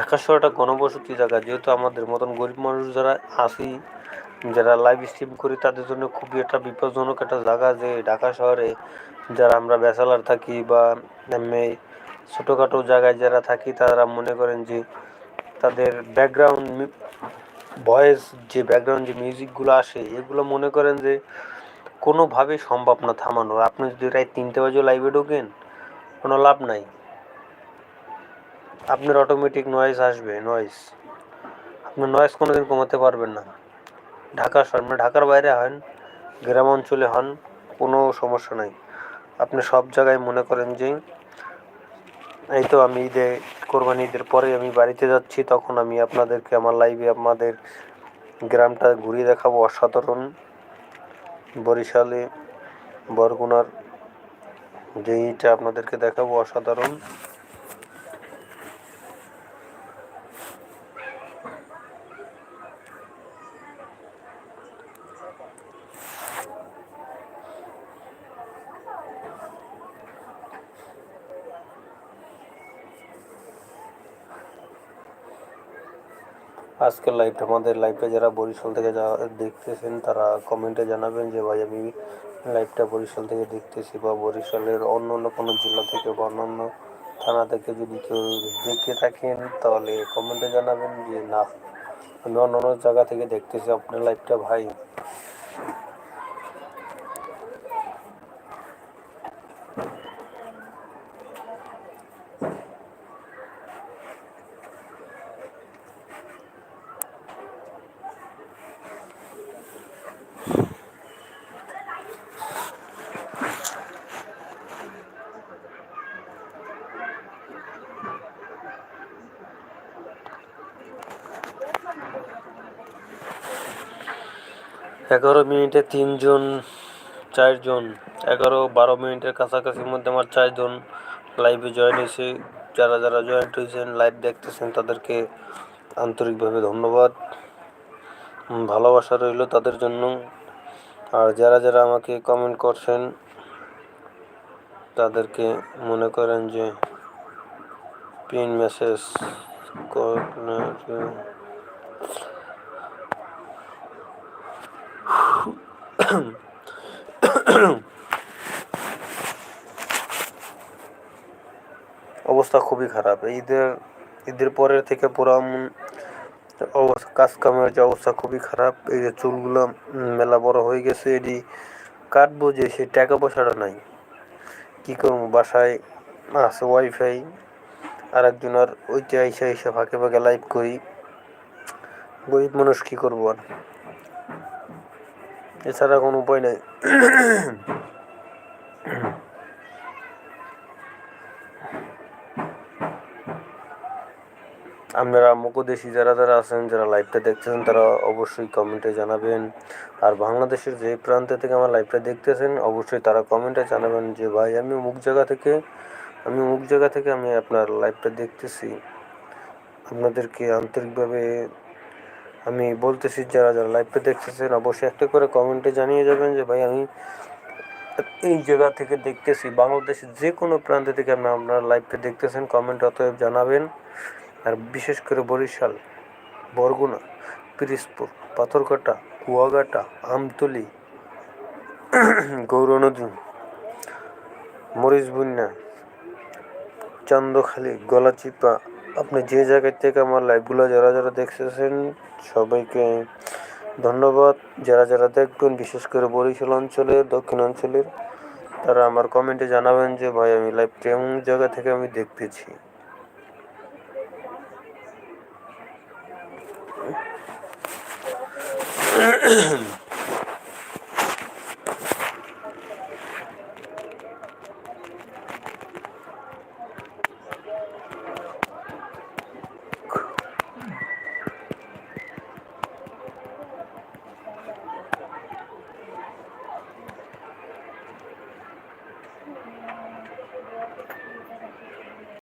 ঢাকা শহরটা গণবসতি জায়গা। যেহেতু আমাদের মতন গরিব মানুষ যারা আছি, যারা লাইভ স্ট্রিম করি, তাদের জন্য খুবই একটা বিপজ্জনক একটা জায়গা যে ঢাকা শহরে যারা আমরা ব্যাচেলার থাকি বা এমনি ছোটোখাটো জায়গায় যারা থাকি, তারা মনে করেন যে তাদের ব্যাকগ্রাউন্ড ভয়েস যে ব্যাকগ্রাউন্ড যে মিউজিকগুলো আসে, এগুলো মনে করেন যে কোনোভাবেই সম্ভব না থামানো আপনি যদি রাত তিনটে বাজে লাইভে ঢোকেন, কোনো লাভ নাই। আপনার অটোমেটিক নয়েজ আসবে নয়েজ আপনি নয়েজ কোনোদিন কমাতে পারবেন না। ঢাকা শহর মানে ঢাকার বাইরে হন, গ্রাম অঞ্চলে হন, কোনো সমস্যা নাই। আপনি সব জায়গায় মনে করেন যে, এই তো আমি ঈদে কোরবানি ঈদের পরে আমি বাড়িতে যাচ্ছি, তখন আমি আপনাদেরকে আমার লাইভে আমাদের গ্রামটা ঘুরিয়ে দেখাবো অসাধারণ। বরিশালে, বরগুনার যে ইটা আপনাদেরকে দেখাবো অসাধারণ। আজকের লাইভটা আমাদের লাইভটা যারা বরিশাল থেকে যা দেখতেছেন, তারা কমেন্টে জানাবেন যে, ভাই, আমি লাইভটা বরিশাল থেকে দেখতেছি বা বরিশালের অন্য অন্য কোনো জেলা থেকে বা অন্য অন্য থানা থেকে যদি কেউ দেখে থাকেন, তাহলে কমেন্টে জানাবেন যে, না, আমি অন্য অন্য জায়গা থেকে দেখতেছি, আপনার লাইভটা ভাই। এগারো মিনিটে তিনজন, চারজন, এগারো বারো মিনিটের কাছাকাছির মধ্যে আমার চারজন লাইভে জয়েন হয়েছে। যারা যারা জয়েন্ট হয়েছেন লাইভ দেখতেছেন, তাদেরকে আন্তরিকভাবে ধন্যবাদ। ভালোবাসা রইল তাদের জন্য। আর যারা যারা আমাকে কমেন্ট করছেন, তাদেরকে মনে করেন যে পিন মেসেজ অবস্থা খুবই খারাপ। ঈদের ঈদের পরের থেকে পুরো কাজ কামের যে অবস্থা খুবই খারাপ। এই যে চুলগুলো মেলা বড় হয়ে গেছে এটি কাটবো যে সে টাকা পয়সাটা নাই। কী করব, বাসায় আছে ওয়াইফাই আর একজন আর ওইটা আইসা আইসা ফাঁকে ফাঁকে লাইভ করি। গরিব মানুষ কী করব আর? এছাড়া কোনো উপায় নেই। আপনারা মুকদেশি যারা যারা আছেন, যারা লাইভটা দেখতেছেন, তারা অবশ্যই কমেন্টে জানাবেন। আর বাংলাদেশের যে প্রান্ত থেকে আমার লাইভটা দেখতেছেন, অবশ্যই তারা কমেন্টে জানাবেন যে, ভাই, আমি মুখ জায়গা থেকে, আমি মুখ জায়গা থেকে আমি আপনার লাইভটা দেখতেছি। আপনাদেরকে আন্তরিকভাবে আমি বলতেছি, যারা যারা লাইভে দেখতেছেন, অবশ্যই একটা করে কমেন্টে জানিয়ে যাবেন যে, ভাই, আমি এই জায়গা থেকে দেখতেছি, বাংলাদেশের যে কোনো প্রান্ত থেকে আপনি আপনার লাইভটা দেখতেছেন কমেন্ট অতএব জানাবেন। আর বিশেষ করে বরিশাল, বরগুনা, পিরিজপুর পাথরকাটা কুয়াঘাটা, আমতলি গৌরনদী মরিচবুন্যা চান্দখালি, গলাচিপা আপনি যে জায়গা থেকে আমার লাইভগুলো যারা যারা দেখতেছেন, সবাইকে ধন্যবাদ। যারা যারা দেখবেন, বিশেষ করে বরিশাল অঞ্চলের দক্ষিণ অঞ্চলের, তারা আমার কমেন্টে জানাবেন যে, ভাই, আমি লাইভ কেমন জায়গা থেকে আমি দেখতেছি?